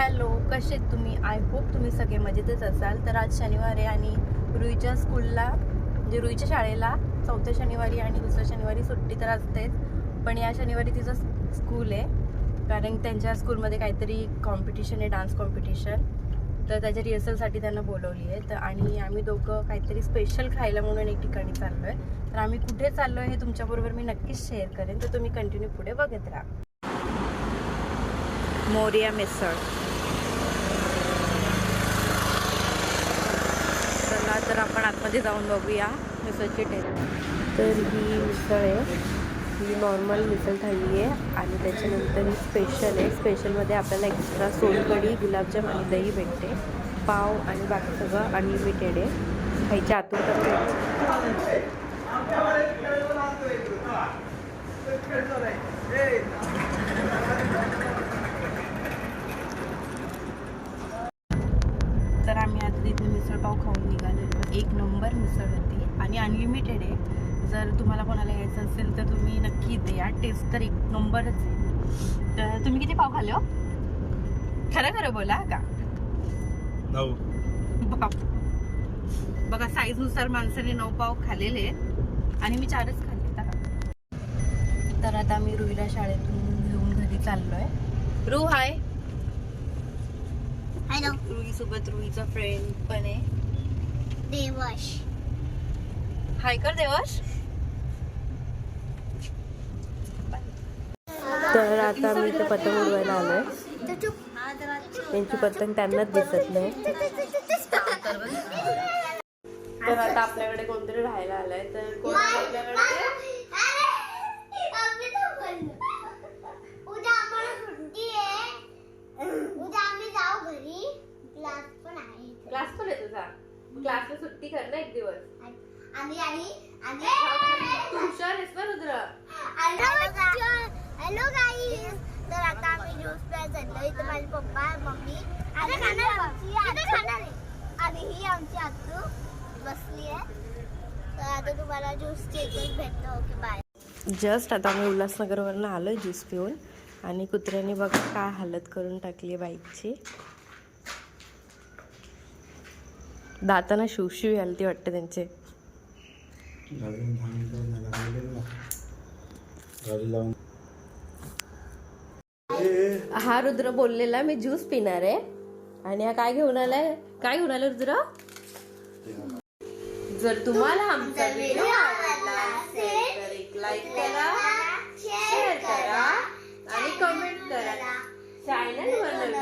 Hello कसे तुम्ही? I hope तुम्ही सगळे मजेतच असाल. तर आज शनिवार आहे आणि रुईच्या स्कूलला म्हणजे रुईच्या शाळेला चौथ्या शनिवारी आणि दुसऱ्या शनिवारी सुट्टी तर असतेच पण या शनिवारी तिचं स्कूल आहे. कारण त्यांच्या स्कूलमध्ये काहीतरी कॉम्पिटिशन आहे डान्स कॉम्पिटिशन तर त्याच्या रिहर्सलसाठी त्यांना बोलवली आहे. तर आणि आम्ही दोघं काहीतरी स्पेशल खायला म्हणून एक ठिकाणी चाललो आहे तर आम्ही कुठे चाललो आहे हे तुमच्याबरोबर मी नक्कीच शेअर करेन. तर तुम्ही कंटिन्यू पुढे बघत राहा. मोरिया मिसळ. तर आपण आतमध्ये जाऊन बघूया मिसळची टेस्ट तर ही मिसळ आहे. ही नॉर्मल मिसळ थाळी आहे आणि त्याच्यानंतर ही स्पेशल आहे. स्पेशलमध्ये आपल्याला एक्स्ट्रा सोलकढी गुलाबजाम आणि दही भेटते. पाव आणि बाकी सगळं अनलिमिटेड आहे. खायच्या आतून भेटते तर आम्ही आता तिथे मिसळपाव खाऊन निघालेलो. एक नंबर मिसळ होती आणि अनलिमिटेड आहे. जर तुम्हाला कोणाला यायचं असेल तर तुम्ही नक्की इथे या. टेस्ट तर एक नंबरच आहे. तर तुम्ही किती पाव खाल्ले हो? खरं खरं बोला का? बाप. बघा साईजनुसार माणसाने नऊ पाव खाल्लेले आणि मी चारच खाल्ले तर तर आता आम्ही रुईला शाळेतून घेऊन घरी चाललोय. रू हाय हॅलो रुई सोबत रुईचा फ्रेंड पण आहे. देवश. हाय कर देवश. तर आता आम्ही इथे पतंग उडवायला आलोय. त्यांची पतंग त्यांनाच दिसत नाही. तर आता आपल्याकडे कोणतरी राहायला आलाय. तर कोण आहे आपल्याकडे उद्या आम्हाला सुट्टी आहे उद्या आम्ही जाऊ घरी क्लास पण आहे इथे. क्लास पण आहे तुझा क्लासला सुट्टी कर ना एक दिवस. आणि आणि आणि हुशार आहेस ना रुद्र. हॅलो गाईज तर आता आम्ही ज्यूस प्यायला चाललो इथं माझे पप्पा मम्मी आणि खाणार इथं खाणार आहे. आणि ही आमची आतू बसली आहे. तर आता तुम्हाला ज्यूस केक भेटतो. ओके बाय जस्ट आता आम्ही उल्हासनगरवरनं आलोय ज्यूस पिऊन. आणि कुत्र्याने बघा काय हालत करून टाकली बाईकची. दाताना शिवशिव आलती वाटतं त्यांचे. हा रुद्र बोललेला मी ज्यूस पिणार आहे. आणि हा काय घेऊन आलाय? काय घेऊन आलाय रुद्र? जर तुम्हाला आमचा व्हिडिओ आवडला असेल तर एक लाईक करा शेअर करा आणि कमेंट करा. चॅनल वर नवीन